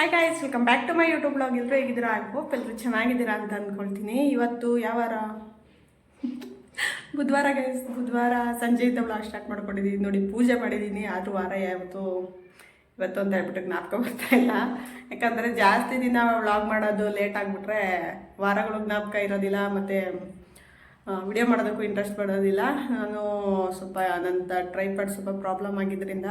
Hi guys welcome back to my YouTube blog ಎಲ್ಲರೂ ಹೇಗಿದ್ದೀರಾ? I hope ಎಲ್ಲರೂ ಚೆನ್ನಾಗಿದ್ದೀರಾ ಅಂತ ಅಂದ್ಕೊಳ್ತೀನಿ. ಇವತ್ತು ಯಾವಾರ ಬುಧವಾರ ಗೈಸ್ ಬುಧವಾರ ಸಂಜೆಯಿಂದ ಬ್ಲಾಗ್ ಸ್ಟಾರ್ಟ್ ಮಾಡ್ಕೊಂಡಿದ್ದೀನಿ ನೋಡಿ, ಪೂಜೆ ಮಾಡಿದ್ದೀನಿ ಆದರೂ ವಾರ ಯಾವತ್ತು ಇವತ್ತು ಅಂತ ಹೇಳ್ಬಿಟ್ಟು ಜ್ಞಾಪಕ ಬರ್ತಾ ಇಲ್ಲ. ಯಾಕಂದರೆ ಜಾಸ್ತಿ ದಿನ ವ್ಲಾಗ್ ಮಾಡೋದು ಲೇಟ್ ಆಗಿಬಿಟ್ರೆ ವಾರಗಳು ಜ್ಞಾಪಕ ಇರೋದಿಲ್ಲ ಮತ್ತು ವಿಡಿಯೋ ಮಾಡೋದಕ್ಕೂ ಇಂಟ್ರೆಸ್ಟ್ ಬರೋದಿಲ್ಲ. ನಾನು ಸ್ವಲ್ಪ ನನ್ನ ಟ್ರೈಪಾಡ್ ಸ್ವಲ್ಪ ಪ್ರಾಬ್ಲಮ್ ಆಗಿದ್ದರಿಂದ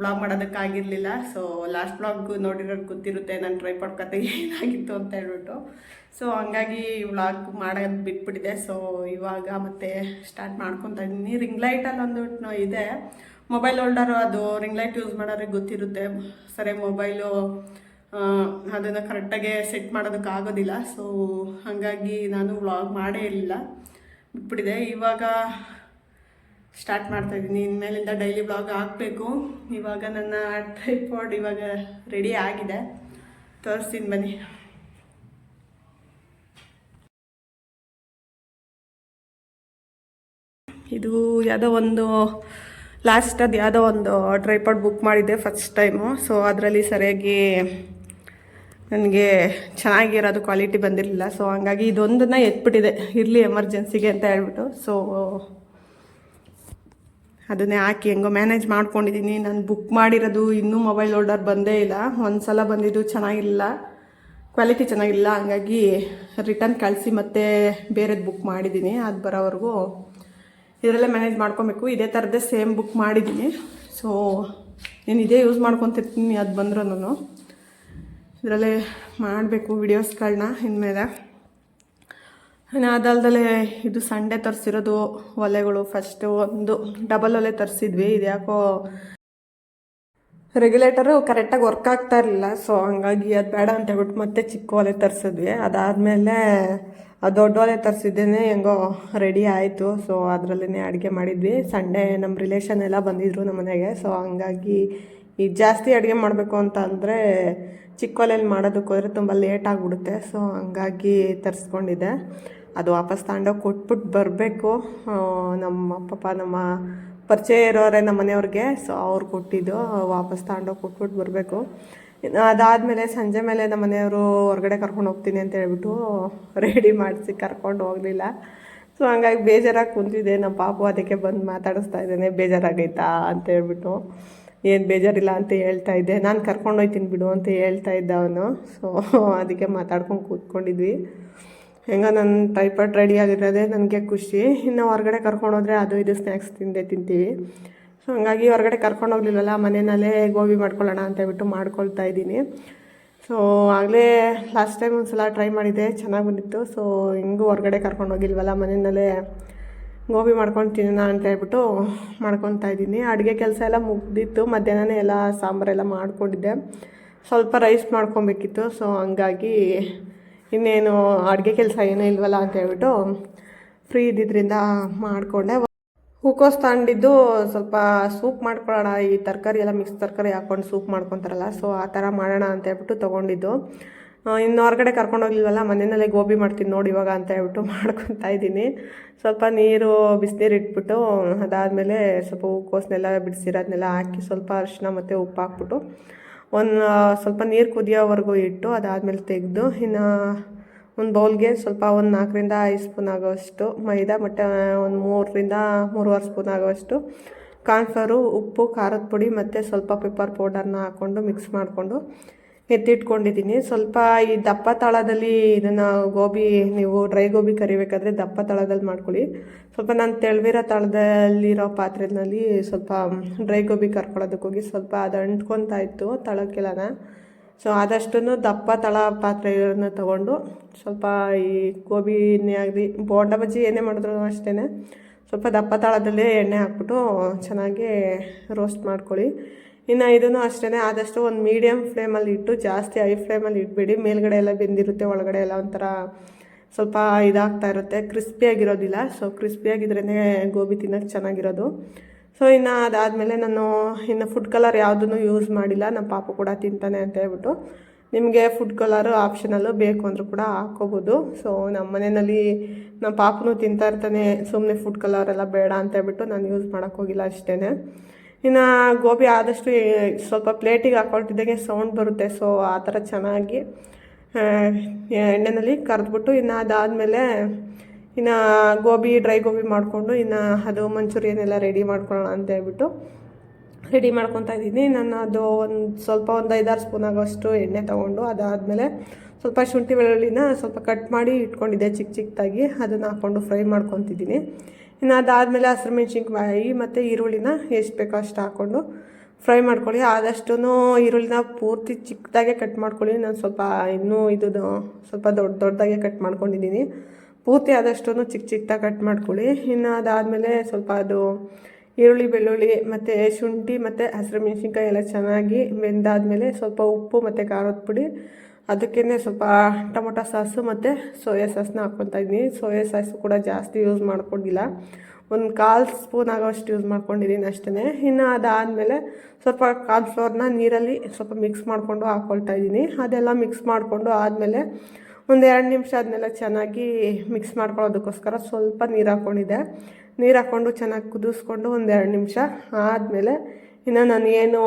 ವ್ಲಾಗ್ ಮಾಡೋದಕ್ಕಾಗಿರಲಿಲ್ಲ. ಸೊ ಲಾಸ್ಟ್ ಬ್ಲಾಗ್ ನೋಡಿರೋದು ಗೊತ್ತಿರುತ್ತೆ ನನ್ನ ಟ್ರೈಪಾಡ್ ಕತೆ ಏನಾಗಿತ್ತು ಅಂತ ಹೇಳ್ಬಿಟ್ಟು. ಸೊ ಹಂಗಾಗಿ ವ್ಲಾಗ್ ಮಾಡೋದು ಬಿಟ್ಬಿಟ್ಟಿದೆ. ಸೊ ಇವಾಗ ಮತ್ತೆ ಸ್ಟಾರ್ಟ್ ಮಾಡ್ಕೊತಾ ಇದ್ದೀನಿ. ರಿಂಗ್ ಲೈಟಲ್ಲಿ ಒಂದು ಇದೆ. ಮೊಬೈಲ್ ಹೋಲ್ಡರು ಅದು ರಿಂಗ್ ಲೈಟ್ ಯೂಸ್ ಮಾಡೋರಿಗೆ ಗೊತ್ತಿರುತ್ತೆ. ಸರಿ ಮೊಬೈಲು ಅದನ್ನು ಕರೆಕ್ಟಾಗಿ ಸೆಟ್ ಮಾಡೋದಕ್ಕೆ ಆಗೋದಿಲ್ಲ. ಸೊ ಹಾಗಾಗಿ ನಾನು ವ್ಲಾಗ್ ಮಾಡೇ ಇರಲಿಲ್ಲ ಬಿಟ್ಬಿಟ್ಟಿದೆ. ಇವಾಗ ಸ್ಟಾರ್ಟ್ ಮಾಡ್ತಾ ಇದ್ದೀನಿ. ಇನ್ಮೇಲಿಂದ ಡೈಲಿ ಬ್ಲಾಗ್ ಹಾಕಬೇಕು. ಇವಾಗ ನನ್ನ ಟ್ರೈಪಾಡ್ ಇವಾಗ ರೆಡಿ ಆಗಿದೆ. ತೋರಿಸ್ತೀನಿ ಬನ್ನಿ. ಇದು ಯಾವುದೋ ಒಂದು ಲಾಸ್ಟ್ ಅದು ಯಾವುದೋ ಒಂದು ಟ್ರೈಪಾಡ್ ಬುಕ್ ಮಾಡಿದ್ದೆ ಫಸ್ಟ್ ಟೈಮು ಸೊ ಅದರಲ್ಲಿ ಸರಿಯಾಗಿ ನನಗೆ ಚೆನ್ನಾಗಿರೋದು ಕ್ವಾಲಿಟಿ ಬಂದಿರಲಿಲ್ಲ. ಸೊ ಹಂಗಾಗಿ ಇದೊಂದನ್ನು ಎತ್ಬಿಟ್ಟಿದೆ. ಇರಲಿ ಎಮರ್ಜೆನ್ಸಿಗೆ ಅಂತ ಹೇಳ್ಬಿಟ್ಟು. ಸೊ ಅದನ್ನೇ ಹಾಕಿ ಹೆಂಗೋ ಮ್ಯಾನೇಜ್ ಮಾಡ್ಕೊಂಡಿದ್ದೀನಿ ನಾನು ಬುಕ್ ಮಾಡಿರೋದು ಇನ್ನೂ ಮೊಬೈಲ್ ಆರ್ಡರ್ ಬಂದೇ ಇಲ್ಲ. ಒಂದು ಸಲ ಬಂದಿದ್ದು ಚೆನ್ನಾಗಿಲ್ಲ. ಕ್ವಾಲಿಟಿ ಚೆನ್ನಾಗಿಲ್ಲ. ಹಂಗಾಗಿ ರಿಟರ್ನ್ ಕಳಿಸಿ ಮತ್ತೆ ಬೇರೆದು ಬುಕ್ ಮಾಡಿದ್ದೀನಿ ಅದು ಬರೋವರೆಗೂ ಇದರಲ್ಲೇ ಮ್ಯಾನೇಜ್ ಮಾಡ್ಕೊಬೇಕು. ಇದೇ ಥರದ್ದೇ ಸೇಮ್ ಬುಕ್ ಮಾಡಿದ್ದೀನಿ ಸೊ ನೀನು ಇದೇ ಯೂಸ್ ಮಾಡ್ಕೊತಿರ್ತೀನಿ ಅದು ಬಂದರೂ ನಾನು ಇದರಲ್ಲೇ ಮಾಡಬೇಕು ವಿಡಿಯೋಸ್ಗಳನ್ನ ಇನ್ಮೇಲೆ. ಅದಲ್ದಲೇ ಇದು ಸಂಡೆ ತರಿಸಿರೋದು ಒಲೆಗಳು ಫಸ್ಟು ಒಂದು ಡಬಲ್ ಒಲೆ ತರಿಸಿದ್ವಿ. ಇದು ಯಾಕೋ ರೆಗ್ಯುಲೇಟರು ಕರೆಕ್ಟಾಗಿ ವರ್ಕ್ ಆಗ್ತಾ ಇರಲಿಲ್ಲ. ಸೊ ಹಂಗಾಗಿ ಅದು ಬೇಡ ಅಂತ ಹೇಳ್ಬಿಟ್ಟು ಮತ್ತೆ ಚಿಕ್ಕ ಒಲೆ ತರಿಸಿದ್ವಿ. ಅದಾದಮೇಲೆ ಆ ದೊಡ್ಡ ಒಲೆ ತರಿಸಿದ್ದೇನೆ ಹೆಂಗೋ ರೆಡಿ ಆಯಿತು. ಸೊ ಅದರಲ್ಲೇ ಅಡುಗೆ ಮಾಡಿದ್ವಿ. ಸಂಡೇ ನಮ್ಮ ರಿಲೇಷನ್ ಎಲ್ಲ ಬಂದಿದ್ರು ನಮ್ಮ ಮನೆಗೆ. ಸೊ ಹಂಗಾಗಿ ಈ ಜಾಸ್ತಿ ಅಡುಗೆ ಮಾಡಬೇಕು ಅಂತ ಅಂದರೆ ಚಿಕ್ಕ ಒಲೆಯಲ್ಲಿ ಮಾಡೋದಕ್ಕೆ ಹೋದರೆ ತುಂಬ ಲೇಟ್ ಆಗಿಬಿಡುತ್ತೆ. ಸೊ ಹಂಗಾಗಿ ತರಿಸ್ಕೊಂಡಿದ್ದೆ. ಅದು ವಾಪಸ್ ತಗೊಂಡೋಗಿ ಕೊಟ್ಬಿಟ್ಟು ಬರಬೇಕು. ನಮ್ಮ ಪಾಪ ನಮ್ಮ ಪರಿಚಯ ಇರೋರೆ ನಮ್ಮ ಮನೆಯವ್ರಿಗೆ. ಸೊ ಅವ್ರು ಕೊಟ್ಟಿದ್ದು, ವಾಪಸ್ ತಗೊಂಡೋಗಿ ಕೊಟ್ಬಿಟ್ಟು ಬರಬೇಕು. ಅದಾದಮೇಲೆ ಸಂಜೆ ಮೇಲೆ ನಮ್ಮ ಮನೆಯವರು ಹೊರಗಡೆ ಕರ್ಕೊಂಡು ಹೋಗ್ತೀನಿ ಅಂತ ಹೇಳ್ಬಿಟ್ಟು ರೆಡಿ ಮಾಡಿಸಿ ಕರ್ಕೊಂಡು ಹೋಗಲಿಲ್ಲ. ಸೊ ಹಂಗಾಗಿ ಬೇಜಾರಾಗಿ ಕುಂತಿದ್ದೆ. ನಮ್ಮ ಪಾಪು ಅದಕ್ಕೆ ಬಂದು ಮಾತಾಡಿಸ್ತಾ ಇದ್ದೇನೆ. ಬೇಜಾರಾಗೈತಾ ಅಂತ ಹೇಳ್ಬಿಟ್ಟು. ಏನು ಬೇಜಾರಿಲ್ಲ ಅಂತ ಹೇಳ್ತಾ ಇದ್ದೆ. ನಾನು ಕರ್ಕೊಂಡು ಹೋಗ್ತೀನಿ ಬಿಡು ಅಂತ ಹೇಳ್ತಾ ಇದ್ದ ಅವನು. ಸೊ ಅದಕ್ಕೆ ಮಾತಾಡ್ಕೊಂಡು ಕೂತ್ಕೊಂಡಿದ್ವಿ. ಹೆಂಗ ನನ್ನ ಟೈಪಟ್ ರೆಡಿ ಆಗಿರೋದೇ ನನಗೆ ಖುಷಿ. ಇನ್ನು ಹೊರಗಡೆ ಕರ್ಕೊಂಡೋದ್ರೆ ಅದು ಇದು ಸ್ನ್ಯಾಕ್ಸ್ ತಿಂದೇ ತಿಂತೀವಿ. ಸೊ ಹಂಗಾಗಿ ಹೊರಗಡೆ ಕರ್ಕೊಂಡು ಹೋಗ್ಲಿಲ್ಲಲ್ಲ, ಮನೆಯಲ್ಲೇ ಗೋಬಿ ಮಾಡ್ಕೊಳ್ಳೋಣ ಅಂತ ಹೇಳ್ಬಿಟ್ಟು ಮಾಡ್ಕೊಳ್ತಾ ಇದ್ದೀನಿ. ಸೊ ಆಗಲೇ ಲಾಸ್ಟ್ ಟೈಮ್ ಒಂದು ಸಲ ಟ್ರೈ ಮಾಡಿದ್ದೆ, ಚೆನ್ನಾಗಿ ಬಂದಿತ್ತು. ಸೊ ಹಿಂಗೂ ಹೊರಗಡೆ ಕರ್ಕೊಂಡು ಹೋಗಿಲ್ವಲ್ಲ ಮನೆಯಲ್ಲೇ? ಗೋಬಿ ಮಾಡ್ಕೊಂಡು ತಿನ್ನೋಣ ಅಂತ ಹೇಳ್ಬಿಟ್ಟು ಮಾಡ್ಕೊತಾ ಇದ್ದೀನಿ. ಅಡುಗೆ ಕೆಲಸ ಎಲ್ಲ ಮುಗ್ದಿತ್ತು. ಮಧ್ಯಾಹ್ನನೇ ಎಲ್ಲ ಸಾಂಬಾರೆಲ್ಲ ಮಾಡ್ಕೊಂಡಿದ್ದೆ. ಸ್ವಲ್ಪ ರೈಸ್ ಮಾಡ್ಕೊಬೇಕಿತ್ತು. ಸೊ ಹಂಗಾಗಿ ಇನ್ನೇನು ಅಡುಗೆ ಕೆಲಸ ಏನೂ ಇಲ್ವಲ್ಲ ಅಂತ ಹೇಳ್ಬಿಟ್ಟು ಫ್ರೀ ಇದ್ದಿದ್ದರಿಂದ ಮಾಡಿಕೊಂಡೆ. ಹೂಕೋಸ್ ತಗೊಂಡಿದ್ದು ಸ್ವಲ್ಪ ಸೂಪ್ ಮಾಡ್ಕೊಳ್ಳೋಣ. ಈ ತರಕಾರಿ ಎಲ್ಲ ಮಿಕ್ಸ್ ತರಕಾರಿ ಹಾಕ್ಕೊಂಡು ಸೂಪ್ ಮಾಡ್ಕೊತಾರಲ್ಲ ಸೊ ಆ ಥರ ಮಾಡೋಣ ಅಂತ ಹೇಳ್ಬಿಟ್ಟು ತೊಗೊಂಡಿದ್ದು. ಇನ್ನು ಹೊರಗಡೆ ಕರ್ಕೊಂಡು ಹೋಗಿಲ್ವಲ್ಲ, ಮನೆಯಲ್ಲೇ ಗೋಬಿ ಮಾಡ್ತೀನಿ ನೋಡಿ ಇವಾಗ ಅಂತ ಹೇಳ್ಬಿಟ್ಟು ಮಾಡ್ಕೊತಾ ಇದ್ದೀನಿ. ಸ್ವಲ್ಪ ನೀರು, ಬಿಸಿನೀರು ಇಟ್ಬಿಟ್ಟು, ಅದಾದಮೇಲೆ ಸ್ವಲ್ಪ ಹೂಕೋಸನ್ನೆಲ್ಲ ಬಿಡಿಸಿರೋದನ್ನೆಲ್ಲ ಹಾಕಿ ಸ್ವಲ್ಪ ಅರಿಶಿನ ಮತ್ತು ಉಪ್ಪು ಹಾಕ್ಬಿಟ್ಟು, ಒಂದು ಸ್ವಲ್ಪ ನೀರು ಕುದಿಯೋವರೆಗೂ ಇಟ್ಟು ಅದಾದಮೇಲೆ ತೆಗೆದು, ಇನ್ನು ಒಂದು ಬೌಲ್ಗೆ ಸ್ವಲ್ಪ ಒಂದು ನಾಲ್ಕರಿಂದ ಐದು ಸ್ಪೂನ್ ಆಗೋವಷ್ಟು ಮೈದಾ ಮತ್ತು ಒಂದು ಮೂರರಿಂದ ಮೂರುವರೆ ಸ್ಪೂನ್ ಆಗೋಷ್ಟು ಕಾರ್ನ್ಫ್ಲವರು ಉಪ್ಪು, ಖಾರದ ಪುಡಿ ಮತ್ತು ಸ್ವಲ್ಪ ಪೆಪ್ಪರ್ ಪೌಡರ್ನ ಹಾಕ್ಕೊಂಡು ಮಿಕ್ಸ್ ಮಾಡಿಕೊಂಡು ಎತ್ತಿಟ್ಕೊಂಡಿದ್ದೀನಿ. ಸ್ವಲ್ಪ ಈ ದಪ್ಪ ತಳದಲ್ಲಿ ಇದನ್ನು ಗೋಬಿ, ನೀವು ಡ್ರೈ ಗೋಬಿ ಕರಿಬೇಕಾದ್ರೆ ದಪ್ಪ ತಳದಲ್ಲಿ ಮಾಡ್ಕೊಳ್ಳಿ. ಸ್ವಲ್ಪ ನಾನು ತೆಳ್ವಿರೋ ತಾಳದಲ್ಲಿರೋ ಪಾತ್ರೆನಲ್ಲಿ ಸ್ವಲ್ಪ ಡ್ರೈ ಗೋಬಿ ಕರ್ಕೊಳ್ಳೋದಕ್ಕೋಗಿ ಸ್ವಲ್ಪ ಅದು ಅಂಟ್ಕೊತಾ ಇತ್ತು ತಳಕ್ಕೆಲ್ಲನ ಸೊ ಆದಷ್ಟು ದಪ್ಪ ತಳ ಪಾತ್ರೆಗಳನ್ನ ತಗೊಂಡು ಸ್ವಲ್ಪ ಈ ಗೋಬಿನೇ ಆಗಲಿ, ಬೋಂಡ ಬಜ್ಜಿ ಏನೇ ಮಾಡಿದ್ರು ಅಷ್ಟೇ ಸ್ವಲ್ಪ ದಪ್ಪ ತಾಳದಲ್ಲೇ ಎಣ್ಣೆ ಹಾಕ್ಬಿಟ್ಟು ಚೆನ್ನಾಗಿ ರೋಸ್ಟ್ ಮಾಡ್ಕೊಳ್ಳಿ. ಇನ್ನು ಇದನ್ನು ಅಷ್ಟೇ ಆದಷ್ಟು ಒಂದು ಮೀಡಿಯಮ್ ಫ್ಲೇಮಲ್ಲಿ ಇಟ್ಟು, ಜಾಸ್ತಿ ಹೈ ಫ್ಲೇಮಲ್ಲಿ ಇಟ್ಬಿಡಿ, ಮೇಲ್ಗಡೆ ಎಲ್ಲ ಬೆಂದಿರುತ್ತೆ, ಒಳಗಡೆ ಎಲ್ಲ ಒಂಥರ ಸ್ವಲ್ಪ ಇದಾಗ್ತಾ ಇರುತ್ತೆ. ಕ್ರಿಸ್ಪಿಯಾಗಿರೋದಿಲ್ಲ ಸೊ ಕ್ರಿಸ್ಪಿಯಾಗಿದ್ರೇ ಗೋಬಿ ತಿನ್ನೋಕ್ಕೆ ಚೆನ್ನಾಗಿರೋದು. ಸೊ ಇನ್ನು ಅದಾದಮೇಲೆ ನಾನು ಇನ್ನು ಫುಡ್ ಕಲರ್ ಯಾವುದನ್ನು ಯೂಸ್ ಮಾಡಿಲ್ಲ ನಮ್ಮ ಪಾಪು ಕೂಡ ತಿಂತಾನೆ ಅಂತ ಹೇಳ್ಬಿಟ್ಟು ನಿಮಗೆ ಫುಡ್ ಕಲರು ಆಪ್ಷನಲ್ಲು ಬೇಕು ಅಂದರೂ ಕೂಡ ಹಾಕೋಬೋದು ಸೊ ನಮ್ಮ ಮನೆಯಲ್ಲಿ ನಮ್ಮ ಪಾಪನು ತಿಂತಾ ಇರ್ತಾನೆ ಸುಮ್ಮನೆ ಫುಡ್ ಕಲರ್ ಎಲ್ಲ ಬೇಡ ಅಂತ ಹೇಳ್ಬಿಟ್ಟು ನಾನು ಯೂಸ್ ಮಾಡೋಕ್ಕೋಗಿಲ್ಲ ಅಷ್ಟೇ ಇನ್ನು ಗೋಬಿ ಆದಷ್ಟು ಸ್ವಲ್ಪ ಪ್ಲೇಟಿಗೆ ಹಾಕೊಳ್ತಿದ್ದಾಗೆ ಸೌಂಡ್ ಬರುತ್ತೆ ಸೊ ಆ ಥರ ಚೆನ್ನಾಗಿ ಎಣ್ಣೆಯಲ್ಲಿ ಕರೆದ್ಬಿಟ್ಟು ಇನ್ನು ಅದಾದಮೇಲೆ ಇನ್ನು ಗೋಬಿ, ಡ್ರೈ ಗೋಬಿ ಮಾಡಿಕೊಂಡು ಇನ್ನು ಅದು ಮಂಚೂರಿಯನ್ ಎಲ್ಲ ರೆಡಿ ಮಾಡ್ಕೊಳ್ಳೋಣ ಅಂತ ಹೇಳ್ಬಿಟ್ಟು ರೆಡಿ ಮಾಡ್ಕೊತಾ ಇದ್ದೀನಿ. ನಾನು ಅದು ಒಂದು ಸ್ವಲ್ಪ ಒಂದು ಐದಾರು ಸ್ಪೂನ್ ಆಗೋಷ್ಟು ಎಣ್ಣೆ ತೊಗೊಂಡು ಅದಾದಮೇಲೆ ಸ್ವಲ್ಪ ಶುಂಠಿ ಬೆಳ್ಳುಳ್ಳಿನ ಸ್ವಲ್ಪ ಕಟ್ ಮಾಡಿ ಇಟ್ಕೊಂಡಿದ್ದೆ ಚಿಕ್ಕ ಚಿಕ್ಕದಾಗಿ ಅದನ್ನು ಹಾಕ್ಕೊಂಡು ಫ್ರೈ ಮಾಡ್ಕೊತಿದ್ದೀನಿ. ಇನ್ನು ಅದಾದಮೇಲೆ ಹಸಿರು ಮೆಣಸಿನ್ಕಾಯಿ ಮತ್ತು ಈರುಳ್ಳಿನ ಎಷ್ಟು ಬೇಕೋ ಅಷ್ಟು ಹಾಕ್ಕೊಂಡು ಫ್ರೈ ಮಾಡ್ಕೊಳ್ಳಿ. ಆದಷ್ಟು ಈರುಳ್ಳಿನ ಪೂರ್ತಿ ಚಿಕ್ಕದಾಗೆ ಕಟ್ ಮಾಡ್ಕೊಳ್ಳಿ. ನಾನು ಸ್ವಲ್ಪ ಇನ್ನೂ ಇದು ಸ್ವಲ್ಪ ದೊಡ್ಡ ದೊಡ್ಡದಾಗೆ ಕಟ್ ಮಾಡ್ಕೊಂಡಿದ್ದೀನಿ. ಪೂರ್ತಿ ಆದಷ್ಟು ಚಿಕ್ಕ ಚಿಕ್ಕದಾಗಿ ಕಟ್ ಮಾಡ್ಕೊಳ್ಳಿ. ಇನ್ನು ಅದಾದಮೇಲೆ ಸ್ವಲ್ಪ ಅದು ಈರುಳ್ಳಿ, ಬೆಳ್ಳುಳ್ಳಿ ಮತ್ತು ಶುಂಠಿ ಮತ್ತು ಹಸಿರು ಮೆಣಸಿನ್ಕಾಯಿ ಎಲ್ಲ ಚೆನ್ನಾಗಿ ಬೆಂದಾದಮೇಲೆ ಸ್ವಲ್ಪ ಉಪ್ಪು ಮತ್ತು ಖಾರದ ಪುಡಿ ಅದಕ್ಕೇ ಸ್ವಲ್ಪ ಟೊಮೊಟೊ ಸಾಸು ಮತ್ತು ಸೋಯಾ ಸಾಸ್ನ ಹಾಕ್ಕೊತಾ ಇದ್ದೀನಿ. ಸೋಯಾ ಸಾಸು ಕೂಡ ಜಾಸ್ತಿ ಯೂಸ್ ಮಾಡ್ಕೊಂಡಿಲ್ಲ. ಒಂದು ಕಾಲು ಸ್ಪೂನ್ ಆಗೋಷ್ಟು ಯೂಸ್ ಮಾಡ್ಕೊಂಡಿದ್ದೀನಿ ಅಷ್ಟೇ ಇನ್ನು ಅದಾದಮೇಲೆ ಸ್ವಲ್ಪ ಕಾರ್ನ್ಫ್ಲೋರ್ನ ನೀರಲ್ಲಿ ಸ್ವಲ್ಪ ಮಿಕ್ಸ್ ಮಾಡಿಕೊಂಡು ಹಾಕ್ಕೊಳ್ತಾ ಇದ್ದೀನಿ. ಅದೆಲ್ಲ ಮಿಕ್ಸ್ ಮಾಡಿಕೊಂಡು ಆದಮೇಲೆ ಒಂದು ಎರಡು ನಿಮಿಷ ಆದಮೇಲೆ ಚೆನ್ನಾಗಿ ಮಿಕ್ಸ್ ಮಾಡ್ಕೊಳ್ಳೋದಕ್ಕೋಸ್ಕರ ಸ್ವಲ್ಪ ನೀರು ಹಾಕ್ಕೊಂಡಿದ್ದೆ ನೀರು ಹಾಕ್ಕೊಂಡು ಚೆನ್ನಾಗಿ ಕುದಿಸ್ಕೊಂಡು ಒಂದು ಎರಡು ನಿಮಿಷ ಆದಮೇಲೆ ಇನ್ನು ನಾನು ಏನು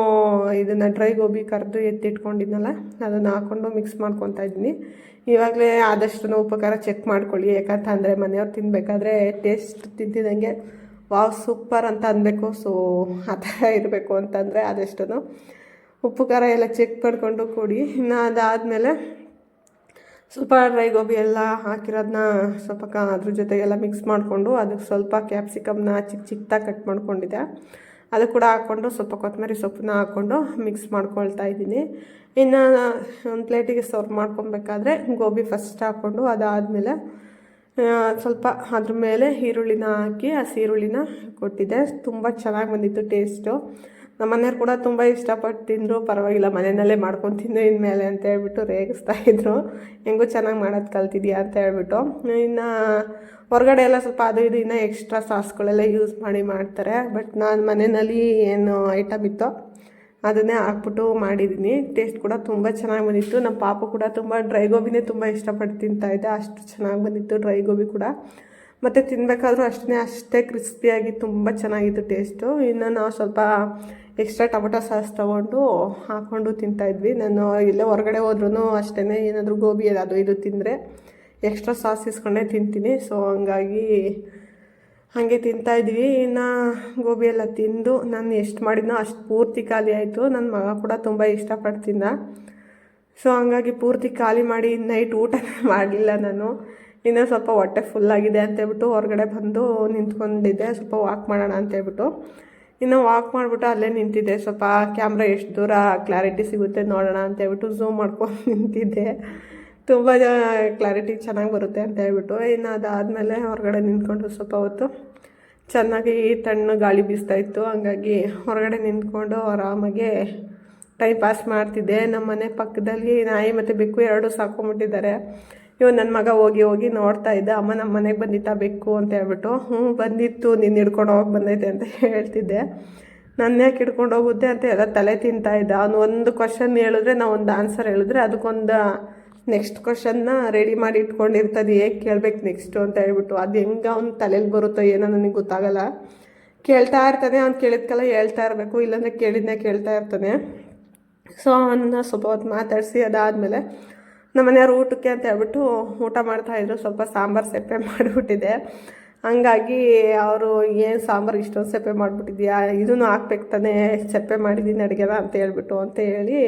ಇದನ್ನು ಡ್ರೈ ಗೋಬಿ ಕರೆದು ಎತ್ತಿಟ್ಕೊಂಡಿದ್ನಲ್ಲ, ಅದನ್ನು ಹಾಕ್ಕೊಂಡು ಮಿಕ್ಸ್ ಮಾಡ್ಕೊತಾ ಇದ್ದೀನಿ ಇವಾಗಲೇ ಆದಷ್ಟು ಉಪಕಾರ ಚೆಕ್ ಮಾಡ್ಕೊಳ್ಳಿ ಯಾಕಂತಂದರೆ ಮನೆಯವ್ರು ತಿನ್ನಬೇಕಾದ್ರೆ ಟೇಸ್ಟ್ ತಿಂತಿದ್ದಂಗೆ, ವಾವ್ ಸೂಪರ್ ಅಂತ ಅನ್ಬೇಕು. ಸೊ ಆ ಥರ ಇರಬೇಕು ಅಂತಂದರೆ ಆದಷ್ಟು ಉಪ್ಪು ಖಾರ ಎಲ್ಲ ಚೆಕ್ ಮಾಡಿಕೊಂಡು ಕೊಡಿ. ಇನ್ನು ಅದಾದಮೇಲೆ ಸ್ವಲ್ಪ ಡ್ರೈ ಗೋಬಿ ಎಲ್ಲ ಹಾಕಿರೋದನ್ನ ಸ್ವಲ್ಪ ಕ ಅದ್ರ ಜೊತೆಗೆಲ್ಲ ಮಿಕ್ಸ್ ಮಾಡಿಕೊಂಡು ಅದಕ್ಕೆ ಸ್ವಲ್ಪ ಕ್ಯಾಪ್ಸಿಕಮ್ನ ಚಿಕ್ಕ ಚಿಕ್ಕದಾಗಿ ಕಟ್ ಮಾಡ್ಕೊಂಡಿದ್ದೆ. ಅದು ಕೂಡ ಹಾಕ್ಕೊಂಡು ಸ್ವಲ್ಪ ಕೊತ್ತಂಬರಿ ಸೊಪ್ಪನ್ನ ಹಾಕ್ಕೊಂಡು ಮಿಕ್ಸ್ ಮಾಡ್ಕೊಳ್ತಾ ಇದ್ದೀನಿ. ಇನ್ನು ಒಂದು ಪ್ಲೇಟಿಗೆ ಸರ್ವ್ ಮಾಡ್ಕೊಬೇಕಾದ್ರೆ ಗೋಬಿ ಫಸ್ಟ್ ಹಾಕ್ಕೊಂಡು ಅದಾದಮೇಲೆ ಸ್ವಲ್ಪ ಅದ್ರ ಮೇಲೆ ಈರುಳ್ಳಿನ ಹಾಕಿ ಹಸಿ ಈರುಳ್ಳಿನ ಕೊಟ್ಟಿದ್ದೆ. ತುಂಬ ಚೆನ್ನಾಗಿ ಬಂದಿತ್ತು ಟೇಸ್ಟು ನಮ್ಮ ಮನೆಯವ್ರು ಕೂಡ ತುಂಬ ಇಷ್ಟಪಟ್ಟು ತಿಂದರು, ಪರವಾಗಿಲ್ಲ, ಮನೆಯಲ್ಲೇ ಮಾಡ್ಕೊಂಡು ತಿಂದು ಇನ್ಮೇಲೆ ಅಂತ ಹೇಳ್ಬಿಟ್ಟು ರೇಗಿಸ್ತಾ ಇದ್ರು. ಹೆಂಗೂ ಚೆನ್ನಾಗಿ ಮಾಡೋದು ಕಲ್ತಿದ್ಯಾ ಅಂತ ಹೇಳ್ಬಿಟ್ಟು. ಇನ್ನು ಹೊರಗಡೆ ಎಲ್ಲ ಸ್ವಲ್ಪ ಅದು ಇದು ಇನ್ನೂ ಎಕ್ಸ್ಟ್ರಾ ಸಾಸ್ಗಳೆಲ್ಲ ಯೂಸ್ ಮಾಡಿ ಮಾಡ್ತಾರೆ. ಬಟ್ ನಾನು ಮನೆಯಲ್ಲಿ ಏನು ಐಟಮ್ ಇತ್ತು ಅದನ್ನೇ ಹಾಕ್ಬಿಟ್ಟು ಮಾಡಿದ್ದೀನಿ ಟೇಸ್ಟ್ ಕೂಡ ತುಂಬ ಚೆನ್ನಾಗಿ ಬಂದಿತ್ತು. ನಮ್ಮ ಪಾಪು ಕೂಡ ತುಂಬ ಡ್ರೈ ಗೋಬಿನೇ ತುಂಬ ಇಷ್ಟಪಟ್ಟು ತಿಂತಾಯಿದ್ದೆ ಅಷ್ಟು ಚೆನ್ನಾಗಿ ಬಂದಿತ್ತು ಡ್ರೈ ಗೋಬಿ ಕೂಡ. ಮತ್ತು ತಿನ್ನಬೇಕಾದ್ರೂ ಅಷ್ಟೇ ಅಷ್ಟೇ ಕ್ರಿಸ್ಪಿಯಾಗಿ ತುಂಬ ಚೆನ್ನಾಗಿತ್ತು ಟೇಸ್ಟು ಇನ್ನು ನಾವು ಸ್ವಲ್ಪ ಎಕ್ಸ್ಟ್ರಾ ಟೊಮೊಟೊ ಸಾಸ್ ತೊಗೊಂಡು ಹಾಕ್ಕೊಂಡು ತಿಂತಾಯಿದ್ವಿ ನಾನು ಇಲ್ಲೇ ಹೊರಗಡೆ ಹೋದ್ರೂ ಅಷ್ಟೇ ಏನಾದರೂ ಗೋಬಿ ಅದು ಇದು ತಿಂದರೆ ಎಕ್ಸ್ಟ್ರಾ ಸಾಸ್ ಇಸ್ಕೊಂಡೇ ತಿಂತೀನಿ. ಸೊ ಹಂಗಾಗಿ ಹಾಗೆ ತಿಂತಾಯಿದ್ವಿ ಇನ್ನು ಗೋಬಿ ಎಲ್ಲ ತಿಂದು ನಾನು ಎಷ್ಟು ಮಾಡಿದ್ನೋ ಅಷ್ಟು ಪೂರ್ತಿ ಖಾಲಿ ಆಯಿತು. ನನ್ನ ಮಗ ಕೂಡ ತುಂಬ ಇಷ್ಟಪಟ್ಟು ತಿಂದ ಸೊ ಹಂಗಾಗಿ ಪೂರ್ತಿ ಖಾಲಿ ಮಾಡಿ ನೈಟ್ ಊಟನೇ ಮಾಡಲಿಲ್ಲ ನಾನು. ಇನ್ನೂ ಸ್ವಲ್ಪ ಹೊಟ್ಟೆ ಫುಲ್ಲಾಗಿದೆ ಅಂತೇಳ್ಬಿಟ್ಟು ಹೊರಗಡೆ ಬಂದು ನಿಂತ್ಕೊಂಡಿದ್ದೆ. ಸ್ವಲ್ಪ ವಾಕ್ ಮಾಡೋಣ ಅಂತೇಳ್ಬಿಟ್ಟು ಇನ್ನು ವಾಕ್ ಮಾಡಿಬಿಟ್ಟು ಅಲ್ಲೇ ನಿಂತಿದ್ದೆ. ಸ್ವಲ್ಪ ಕ್ಯಾಮ್ರಾ ಎಷ್ಟು ದೂರ ಕ್ಲಾರಿಟಿ ಸಿಗುತ್ತೆ ನೋಡೋಣ ಅಂತೇಳ್ಬಿಟ್ಟು ಝೂಮ್ ಮಾಡ್ಕೊಂಡು ನಿಂತಿದ್ದೆ. ತುಂಬ ಕ್ಲಾರಿಟಿ ಚೆನ್ನಾಗಿ ಬರುತ್ತೆ ಅಂತ ಹೇಳ್ಬಿಟ್ಟು. ಇನ್ನು ಅದಾದಮೇಲೆ ಹೊರಗಡೆ ನಿಂತ್ಕೊಂಡು ಸ್ವಲ್ಪ ಹೊತ್ತು ಚೆನ್ನಾಗಿ ತಣ್ಣ ಗಾಳಿ ಬೀಸ್ತಾ ಇತ್ತು. ಹಂಗಾಗಿ ಹೊರಗಡೆ ನಿಂತ್ಕೊಂಡು ಆರಾಮಾಗಿ ಟೈಮ್ ಪಾಸ್ ಮಾಡ್ತಿದ್ದೆ. ನಮ್ಮ ಮನೆ ಪಕ್ಕದಲ್ಲಿ ನಾಯಿ ಮತ್ತು ಬೆಕ್ಕು ಎರಡು ಸಾಕೊಂಬಿಟ್ಟಿದ್ದಾರೆ ಇವ್ ನನ್ನ ಮಗ ಹೋಗಿ ಹೋಗಿ ನೋಡ್ತಾ ಇದ್ದ. ಅಮ್ಮ ನಮ್ಮ ಮನೆಗೆ ಬಂದಿತ್ತಾ ಬೆಕ್ಕು ಅಂತ ಹೇಳ್ಬಿಟ್ಟು ಹ್ಞೂ ಬಂದಿತ್ತು, ನೀನು ಹಿಡ್ಕೊಂಡು ಹೋಗಿ ಬಂದೈತೆ ಅಂತ ಹೇಳ್ತಿದ್ದೆ. ನನ್ನ ಯಾಕೆ ಹಿಡ್ಕೊಂಡು ಹೋಗುತ್ತೆ ಅಂತ ಎಲ್ಲ ತಲೆ ತಿಂತಾ ಇದ್ದ. ಅವನು ಒಂದು ಕ್ವಶನ್ ಹೇಳಿದ್ರೆ ನಾವು ಒಂದು ಆನ್ಸರ್ ಹೇಳಿದ್ರೆ ಅದಕ್ಕೊಂದು ನೆಕ್ಸ್ಟ್ ಕ್ವಶನ್ನ ರೆಡಿ ಮಾಡಿ ಇಟ್ಕೊಂಡಿರ್ತದೆ. ಹೇಗೆ ಕೇಳ್ಬೇಕು ನೆಕ್ಸ್ಟು ಅಂತ ಹೇಳ್ಬಿಟ್ಟು. ಅದು ಹೆಂಗೆ ಅವ್ನ ತಲೆಯಲ್ಲಿ ಬರುತ್ತೋ ಏನೋ ನನಗೆ ಗೊತ್ತಾಗಲ್ಲ. ಕೇಳ್ತಾ ಇರ್ತಾನೆ, ಅವ್ನು ಕೇಳಿದ್ಕೆಲ್ಲ ಹೇಳ್ತಾ ಇರಬೇಕು. ಇಲ್ಲಾಂದರೆ ಕೇಳಿದ್ನೇ ಕೇಳ್ತಾ ಇರ್ತಾನೆ. ಸೊ ಅವನ್ನ ಸ್ವಲ್ಪ ಹೊತ್ತು ಮಾತಾಡಿಸಿ ಅದಾದಮೇಲೆ ನಮ್ಮ ಮನೆಯವ್ರು ಊಟಕ್ಕೆ ಅಂತ ಹೇಳ್ಬಿಟ್ಟು ಊಟ ಮಾಡ್ತಾಯಿದ್ರು ಸ್ವಲ್ಪ ಸಾಂಬಾರು ಸೆಪ್ಪೆ ಮಾಡಿಬಿಟ್ಟಿದೆ. ಹಂಗಾಗಿ ಅವರು, ಏನು ಸಾಂಬಾರು ಇಷ್ಟೊಂದು ಸೆಪ್ಪೆ ಮಾಡಿಬಿಟ್ಟಿದ್ಯಾ? ಇದನ್ನು ಹಾಕ್ಬೇಕು ತಾನೇ. ಸೆಪ್ಪೆ ಮಾಡಿದ್ದೀನಿ ಅಡುಗೆನ ಅಂತ ಹೇಳ್ಬಿಟ್ಟು ಅಂತ ಹೇಳಿ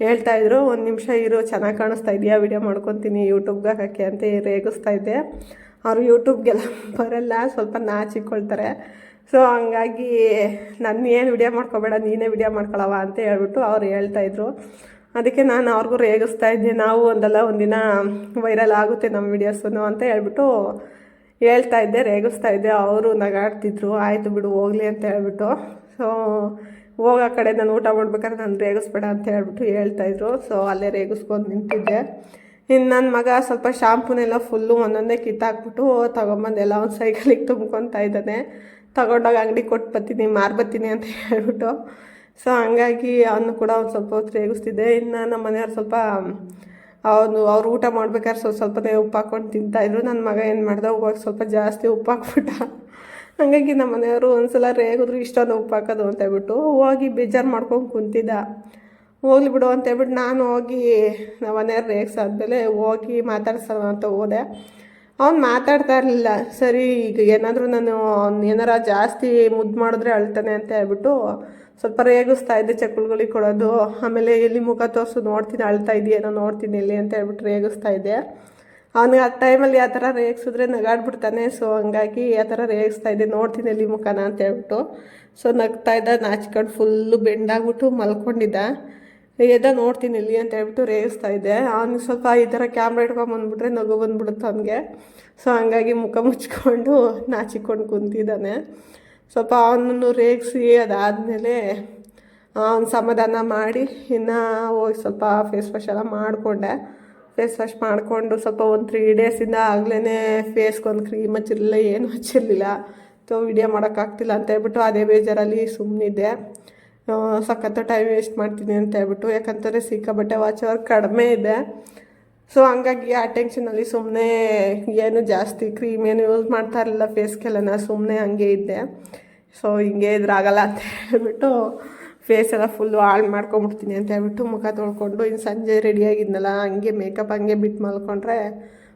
ಹೇಳ್ತಾಯಿದ್ರು ಒಂದು ನಿಮಿಷ ಇರು, ಚೆನ್ನಾಗಿ ಕಾಣಿಸ್ತಾ ಇದೆಯಾ? ವಿಡಿಯೋ ಮಾಡ್ಕೊತೀನಿ ಯೂಟ್ಯೂಬ್ಗೆ ಹಾಕಿ ಅಂತ ರೇಗಿಸ್ತಾ ಇದ್ದೆ. ಅವರು ಯೂಟ್ಯೂಬ್ಗೆಲ್ಲ ಬರಲ್ಲ, ಸ್ವಲ್ಪ ನಾಚಿಕೊಳ್ತಾರೆ. ಸೊ ಹಂಗಾಗಿ, ನಾನು ಏನು ವಿಡಿಯೋ ಮಾಡ್ಕೊಬೇಡ, ನೀನೇ ವಿಡಿಯೋ ಮಾಡ್ಕೊಳವ ಅಂತ ಹೇಳ್ಬಿಟ್ಟು ಅವ್ರು ಹೇಳ್ತಾಯಿದ್ರು ಅದಕ್ಕೆ ನಾನು ಅವ್ರಿಗೂ ರೇಗಿಸ್ತಾ ಇದ್ದೆ ನಾವು ಒಂದಲ್ಲ, ಒಂದಿನ ವೈರಲ್ ಆಗುತ್ತೆ ನಮ್ಮ ವಿಡಿಯೋಸು ಅಂತ ಹೇಳ್ಬಿಟ್ಟು ಹೇಳ್ತಾ ಇದ್ದೆ, ರೇಗಿಸ್ತಾ ಇದ್ದೆ. ಅವರು ನಗಾಡ್ತಿದ್ರು, ಆಯಿತು ಬಿಡು, ಹೋಗಲಿ ಅಂತ ಹೇಳ್ಬಿಟ್ಟು. ಸೊ ಹೋಗೋ ಕಡೆ ನಾನು ಊಟ ಮಾಡ್ಬೇಕಾದ್ರೆ ನಾನು ರೇಗಿಸ್ಬೇಡ ಅಂತ ಹೇಳ್ಬಿಟ್ಟು ಹೇಳ್ತಾಯಿದ್ರು ಸೊ ಅಲ್ಲೇ ರೇಗಿಸ್ಕೊಂಡು ನಿಂತಿದ್ದೆ. ಇನ್ನು ನನ್ನ ಮಗ ಸ್ವಲ್ಪ ಶಾಂಪೂನೆಲ್ಲ ಫುಲ್ಲು ಒಂದೊಂದೇ ಕಿತ್ತಾಕ್ಬಿಟ್ಟು ತೊಗೊಂಬಂದು ಎಲ್ಲ ಒಂದು ಸೈಕಲಿಗೆ ತುಂಬ್ಕೊತಾ ಇದ್ದಾನೆ. ತಗೊಂಡೋಗಿ ಅಂಗಡಿ ಕೊಟ್ಟು ಬರ್ತೀನಿ ಮಾರ್ಬತ್ತೀನಿ ಅಂತ ಹೇಳ್ಬಿಟ್ಟು. ಸೊ ಹಂಗಾಗಿ ಅವನು ಕೂಡ ಒಂದು ಸ್ವಲ್ಪ ಹೊತ್ತು ರೇಗಿಸ್ತಿದ್ದೆ. ಇನ್ನು ನಮ್ಮ ಮನೆಯವ್ರು ಸ್ವಲ್ಪ, ಅವನು, ಅವ್ರು ಊಟ ಮಾಡ್ಬೇಕಾದ್ರೆ ಸ್ವಲ್ಪ ಸ್ವಲ್ಪನೇ ಉಪ್ಪು ಹಾಕ್ಕೊಂಡು ತಿಂತಾಯಿದ್ರು ನನ್ನ ಮಗ ಏನು ಮಾಡ್ದೆ? ಹೋಗಿ ಸ್ವಲ್ಪ ಜಾಸ್ತಿ ಉಪ್ಪು ಹಾಕ್ಬಿಟ್ಟ. ಹಾಗಾಗಿ ನಮ್ಮ ಮನೆಯವರು ಒಂದ್ಸಲ ರೇಗಿದ್ರು ಇಷ್ಟೊಂದು ಉಪ್ಪು ಹಾಕೋದು ಅಂತ ಹೇಳ್ಬಿಟ್ಟು ಹೋಗಿ ಬೇಜಾರು ಮಾಡ್ಕೊಂಡು ಕುಂತಿದ್ದ. ಹೋಗ್ಲಿ ಬಿಡು ಅಂತ ಹೇಳ್ಬಿಟ್ಟು ನಾನು ಹೋಗಿ ನಮ್ಮ ಮನೆಯವ್ರು ರೇಗಿಸಾದ್ಮೇಲೆ ಹೋಗಿ ಮಾತಾಡ್ಸೋಣ ಅಂತ ಹೋದೆ. ಅವ್ನು ಮಾತಾಡ್ತಾ ಇರಲಿಲ್ಲ. ಸರಿ, ಈಗ ಏನಾದರೂ ನಾನು ಅವ್ನು ಏನಾರ ಜಾಸ್ತಿ ಮುದ್ದು ಮಾಡಿದ್ರೆ ಅಳ್ತಾನೆ ಅಂತ ಹೇಳ್ಬಿಟ್ಟು ಸ್ವಲ್ಪ ರೇಗಿಸ್ತಾ ಇದ್ದೆ ಚಕ್ಕುಳುಗಳಿಗೆ ಕೊಡೋದು. ಆಮೇಲೆ ಎಲ್ಲಿ ಮುಖ ತೋರಿಸು ನೋಡ್ತೀನಿ, ಅಳ್ತಾ ಇದೆಯೇನೋ ನೋಡ್ತೀನಿ, ಎಲ್ಲಿ ಅಂತ ಹೇಳ್ಬಿಟ್ಟು ರೇಗಿಸ್ತಾ ಇದ್ದೆ. ಅವನಿಗೆ ಆ ಟೈಮಲ್ಲಿ ಆ ಥರ ರೇಗಿಸಿದ್ರೆ ನಗಾಡ್ಬಿಡ್ತಾನೆ. ಸೊ ಹಂಗಾಗಿ ಆ ಥರ ರೇಗಿಸ್ತಾ ಇದ್ದೆ. ನೋಡ್ತೀನಿ ಎಲ್ಲಿ ಮುಖನ ಅಂತ ಹೇಳ್ಬಿಟ್ಟು. ಸೊ ನಗ್ತಾ ಇದ್ದ, ನಾಚ್ಕೊಂಡು ಫುಲ್ಲು ಬೆಂಡಾಗ್ಬಿಟ್ಟು ಮಲ್ಕೊಂಡಿದ್ದ. ಎದ ನೋಡ್ತೀನಿ ಇಲ್ಲಿ ಅಂತ ಹೇಳ್ಬಿಟ್ಟು ರೇಗಿಸ್ತಾ ಇದ್ದೆ. ಅವ್ನಿಗೆ ಸ್ವಲ್ಪ ಈ ಥರ ಕ್ಯಾಮ್ರಾ ಇಟ್ಕೊಂಡು ಬಂದ್ಬಿಟ್ರೆ ನಗು ಬಂದ್ಬಿಡುತ್ತೆ ಅವನಿಗೆ. ಸೊ ಹಂಗಾಗಿ ಮುಖ ಮುಚ್ಕೊಂಡು ನಾಚಿಕೊಂಡು ಕುಂತಿದ್ದಾನೆ. ಸ್ವಲ್ಪ ಅವನನ್ನು ರೇಗಿಸಿ ಅದಾದಮೇಲೆ ಅವ್ನ ಸಮಾಧಾನ ಮಾಡಿ, ಇನ್ನು ಹೋಗಿ ಸ್ವಲ್ಪ ಫೇಸ್ ವಾಶ್ ಎಲ್ಲ ಮಾಡಿಕೊಂಡೆ. ಫೇಸ್ ವಾಶ್ ಮಾಡಿಕೊಂಡು ಸ್ವಲ್ಪ ಒಂದು ತ್ರೀ ಡೇಸಿಂದ ಆಗಲೇ ಫೇಸ್ಗೊಂದು ಕ್ರೀಮ್ ಹಚ್ಚಿರಲಿಲ್ಲ, ಏನು ಹಚ್ಚಿರಲಿಲ್ಲ. ಸೊ ವಿಡಿಯೋ ಮಾಡೋಕ್ಕಾಗ್ತಿಲ್ಲ ಅಂತ ಹೇಳ್ಬಿಟ್ಟು ಅದೇ ಬೇಜಾರಲ್ಲಿ ಸುಮ್ಮನಿದ್ದೆ ಸಖತ್ತು ಟೈಮ್ ವೇಸ್ಟ್ ಮಾಡ್ತೀನಿ ಅಂತ ಹೇಳ್ಬಿಟ್ಟು, ಯಾಕಂತಂದರೆ ಸಿಕ್ಕಾಬಟ್ಟೆ ವಾಚ್ ಅವ್ರು ಕಡಿಮೆ ಇದೆ. ಸೊ ಹಂಗಾಗಿ ಆ ಟೆನ್ಷನಲ್ಲಿ ಸುಮ್ಮನೆ ಏನು ಜಾಸ್ತಿ ಕ್ರೀಮ್ ಏನು ಯೂಸ್ ಮಾಡ್ತಾ ಇರಲಿಲ್ಲ ಫೇಸ್ಗೆಲ್ಲ ಸುಮ್ಮನೆ ಹಂಗೆ ಇದ್ದೆ. ಸೊ ಹಿಂಗೆ ಇದ್ರಾಗಲ್ಲ ಅಂತ ಹೇಳ್ಬಿಟ್ಟು ಫೇಸ್ ಎಲ್ಲ ಫುಲ್ಲು ಹಾಳು ಮಾಡ್ಕೊಂಬಿಡ್ತೀನಿ ಅಂತ ಹೇಳ್ಬಿಟ್ಟು ಮುಖ ತೊಳ್ಕೊಂಡು ಇನ್ನು ಸಂಜೆ ರೆಡಿಯಾಗಿದ್ನಲ್ಲ ಹಂಗೆ ಮೇಕಪ್ ಹಂಗೆ ಬಿಟ್ಟು ಮಲ್ಕೊಂಡ್ರೆ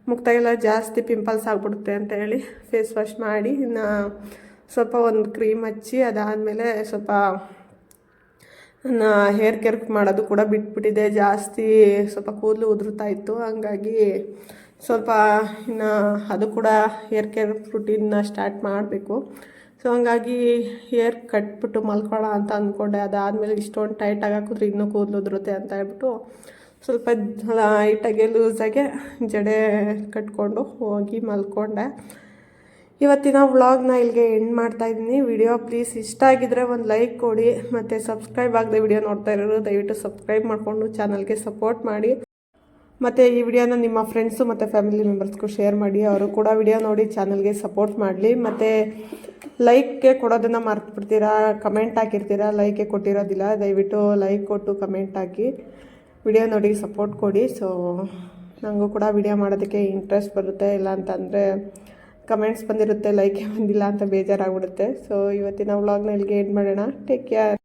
ಮುಖದಾಗೆಲ್ಲ ಜಾಸ್ತಿ ಪಿಂಪಲ್ಸ್ ಆಗಿಬಿಡುತ್ತೆ ಅಂತ ಹೇಳಿ ಫೇಸ್ ವಾಶ್ ಮಾಡಿ ಇನ್ನು ಸ್ವಲ್ಪ ಒಂದು ಕ್ರೀಮ್ ಹಚ್ಚಿ ಅದಾದಮೇಲೆ ಸ್ವಲ್ಪ ಹೇರ್ ಕೇರ್ ಮಾಡೋದು ಕೂಡ ಬಿಟ್ಬಿಟ್ಟಿದೆ. ಜಾಸ್ತಿ ಸ್ವಲ್ಪ ಕೂದಲು ಉದುರುತ್ತಾ ಇತ್ತು. ಹಂಗಾಗಿ ಸ್ವಲ್ಪ ಇನ್ನು ಅದು ಕೂಡ ಹೇರ್ ಕೇರ್ ರುಟೀನ್ನ ಸ್ಟಾರ್ಟ್ ಮಾಡಬೇಕು. ಸೊ ಹಂಗಾಗಿ ಹೇರ್ ಕಟ್ಬಿಟ್ಟು ಮಲ್ಕೊಳ್ಳೋ ಅಂತ ಅಂದ್ಕೊಂಡೆ. ಅದಾದಮೇಲೆ ಇಷ್ಟೊಂದು ಟೈಟಾಗಿ ಹಾಕಿದ್ರೆ ಇನ್ನೂ ಕೂದಲು ಉದುರುತ್ತೆ ಅಂತ ಹೇಳ್ಬಿಟ್ಟು ಸ್ವಲ್ಪ ಲೈಟಾಗಿ ಲೂಸಾಗೆ ಜಡೆ ಕಟ್ಕೊಂಡು ಹೋಗಿ ಮಲ್ಕೊಂಡೆ. ಇವತ್ತಿನ ವ್ಲಾಗ್ನ ಇಲ್ಲಿಗೆ ಎಂಡ್ ಮಾಡ್ತಾ ಇದ್ದೀನಿ. ವಿಡಿಯೋ ಪ್ಲೀಸ್ ಇಷ್ಟ ಆಗಿದ್ರೆ ಒಂದು ಲೈಕ್ ಕೊಡಿ, ಮತ್ತು ಸಬ್ಸ್ಕ್ರೈಬ್ ಆಗದೆ ವಿಡಿಯೋ ನೋಡ್ತಾ ಇರೋರು ದಯವಿಟ್ಟು ಸಬ್ಸ್ಕ್ರೈಬ್ ಮಾಡಿಕೊಂಡು ಚಾನಲ್ಗೆ ಸಪೋರ್ಟ್ ಮಾಡಿ. ಮತ್ತು ಈ ವಿಡಿಯೋನ ನಿಮ್ಮ ಫ್ರೆಂಡ್ಸು ಮತ್ತು ಫ್ಯಾಮಿಲಿ ಮೆಂಬರ್ಸ್ಗೂ ಶೇರ್ ಮಾಡಿ. ಅವರು ಕೂಡ ವಿಡಿಯೋ ನೋಡಿ ಚಾನಲ್ಗೆ ಸಪೋರ್ಟ್ ಮಾಡಲಿ. ಮತ್ತು ಲೈಕ್ಗೆ ಕೊಡೋದನ್ನು ಮರ್ತುಬಿಡ್ತೀರಾ? ಕಮೆಂಟ್ ಹಾಕಿರ್ತೀರಾ? ಲೈಕ್ಗೆ ಕೊಟ್ಟಿರೋದಿಲ್ಲ. ದಯವಿಟ್ಟು ಲೈಕ್ ಕೊಟ್ಟು ಕಮೆಂಟ್ ಹಾಕಿ. ವಿಡಿಯೋ ನೋಡಿ ಸಪೋರ್ಟ್ ಕೊಡಿ. ಸೊ ನನಗೂ ಕೂಡ ವಿಡಿಯೋ ಮಾಡೋದಕ್ಕೆ ಇಂಟ್ರೆಸ್ಟ್ ಬರುತ್ತೆ. ಇಲ್ಲ ಅಂತಂದರೆ ಕಮೆಂಟ್ಸ್ ಬಂದಿರುತ್ತೆ ಲೈಕ್ ಬಂದಿಲ್ಲ ಅಂತ ಬೇಜಾರಾಗ್ಬಿಡುತ್ತೆ. ಸೊ ಇವತ್ತಿನ ವ್ಲಾಗ್ನ ಇಲ್ಲಿಗೆ ಎಂಡ್ ಮಾಡೋಣ. Take care